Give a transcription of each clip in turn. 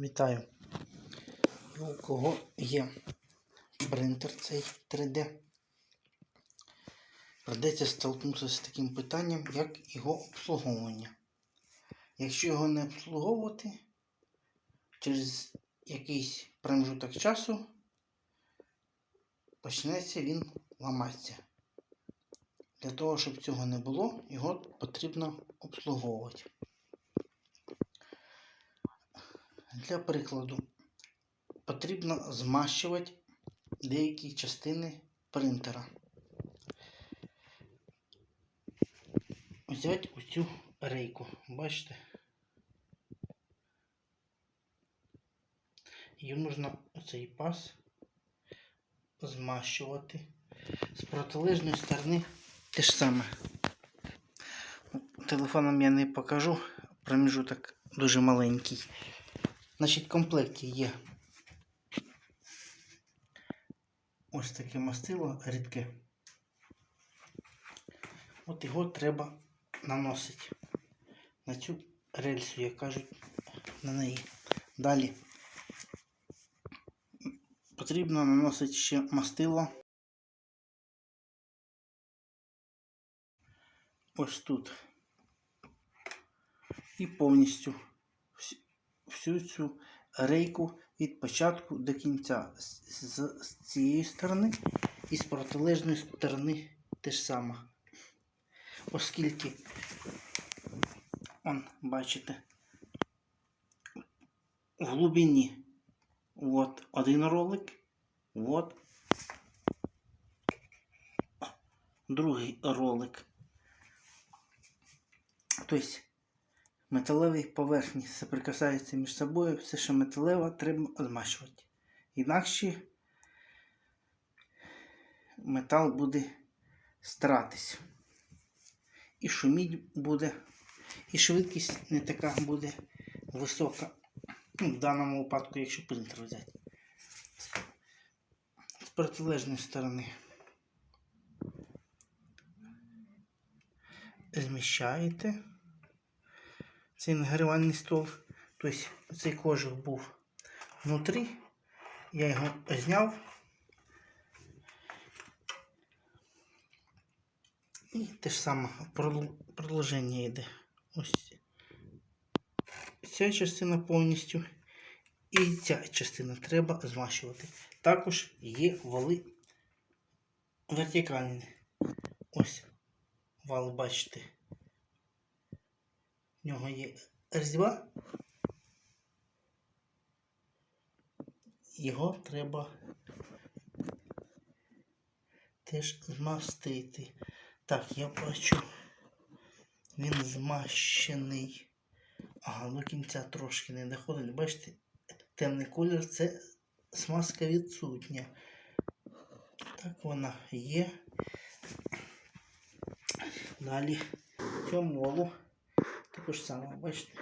Вітаю. У кого є принтер цей 3D? Придеться столкнутися з таким питанням, як його обслуговування. Якщо його не обслуговувати, через якийсь промежуток часу почнеться він ламатися. Для того, щоб цього не було, його потрібно обслуговувати. Для прикладу, потрібно змащувати деякі частини принтера. Взяти оцю рейку, бачите? Її можна оцей паз змащувати. З протилежної сторони те ж саме. Телефоном я не покажу, проміжуток дуже маленький. Значить, в комплекті є ось таке мастило рідке. От його треба наносити на цю рельсу, як кажуть, на неї. Далі потрібно наносити ще мастило. Ось тут. І повністю всю- цю рейку від початку до кінця з, з цієї сторони і з протилежної сторони те ж саме. Оскільки, он, бачите, в глибині от один ролик, от другий ролик. Тобто металеві поверхні соприкасаються між собою, все, що металеве, треба змащувати. Інакше метал буде стратись. І шуміть буде, і швидкість не така буде висока. Ну, в даному випадку, якщо принтер взяти. З протилежної сторони. Зміщаєте цей нагрівальний стол. Тобто цей кожух був внутрі. Я його зняв. І те ж саме продовження йде. Ось ця частина повністю. І ця частина треба змащувати. Також є вали вертикальні. Ось вал, бачите. В нього є різьба. Його треба теж змастити. Так, я бачу, він змащений. Ага, до кінця трошки не доходить. Бачите, темний колір це смазка відсутня. Так вона є. Далі цьому волу також саме, бачите.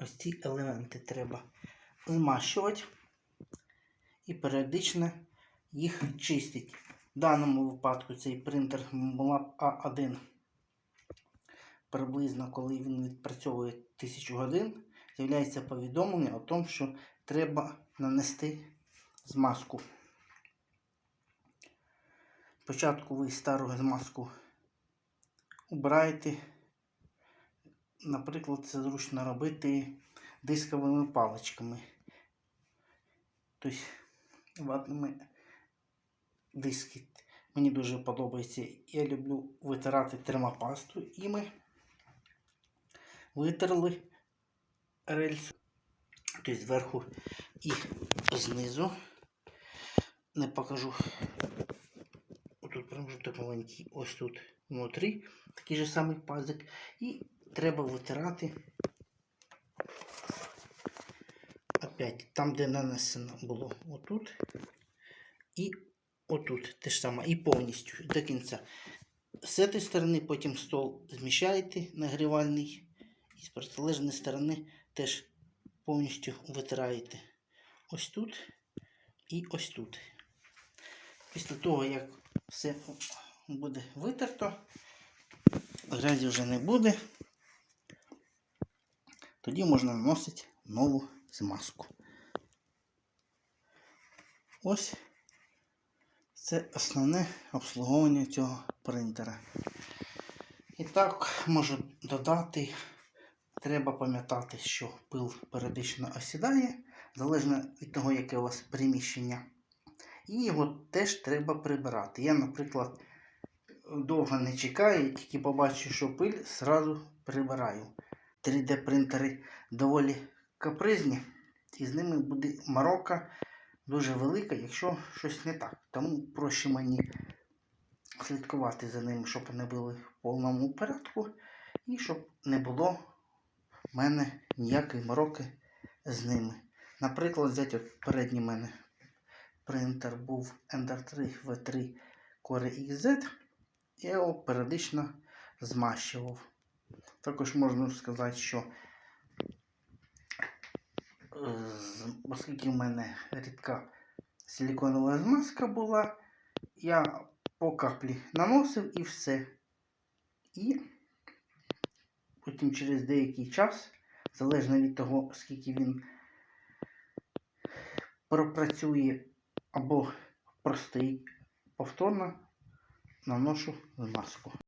Ось ці елементи треба змащувати і періодично їх чистити. В даному випадку цей принтер була А1. Приблизно, коли він відпрацьовує 1000 годин, з'являється повідомлення о тому, що треба нанести змазку. Спочатку ви стару змазку убираєте. Наприклад, це зручно робити дисковими паличками. Тобто ватними диски. Мені дуже подобається. Я люблю витирати термопасту і ми витерли рельсу. Тобто зверху і знизу. Не покажу. Промежуток маленький, ось тут внутрі такий же самий пазик. І треба витирати опять там, де нанесено було отут і отут те ж саме, і повністю до кінця. З цієї сторони потім стол зміщаєте нагрівальний, і з протилежної сторони теж повністю витираєте ось тут і ось тут. Після того, як все буде витерто, грязі вже не буде. тоді можна наносити нову змазку. Ось це основне обслуговування цього принтера. І так можу додати, треба пам'ятати, що пил періодично осідає, залежно від того, яке у вас приміщення. І його теж треба прибирати. Я, наприклад, довго не чекаю, тільки побачу, що пиль, зразу прибираю. 3D принтери доволі капризні, і з ними буде морока дуже велика, якщо щось не так. Тому проще мені слідкувати за ними, щоб вони були в повному порядку, і щоб не було в мене ніякої мороки з ними. Наприклад, взяти от передній мене принтер був Ender 3 V3 Core XZ, я його періодично змащував. Також можна сказати, що е, оскільки в мене рідка силіконова змазка була, я по каплі наносив і все. І потім через деякий час, залежно від того, скільки він пропрацює або простий повторно, наношу змазку.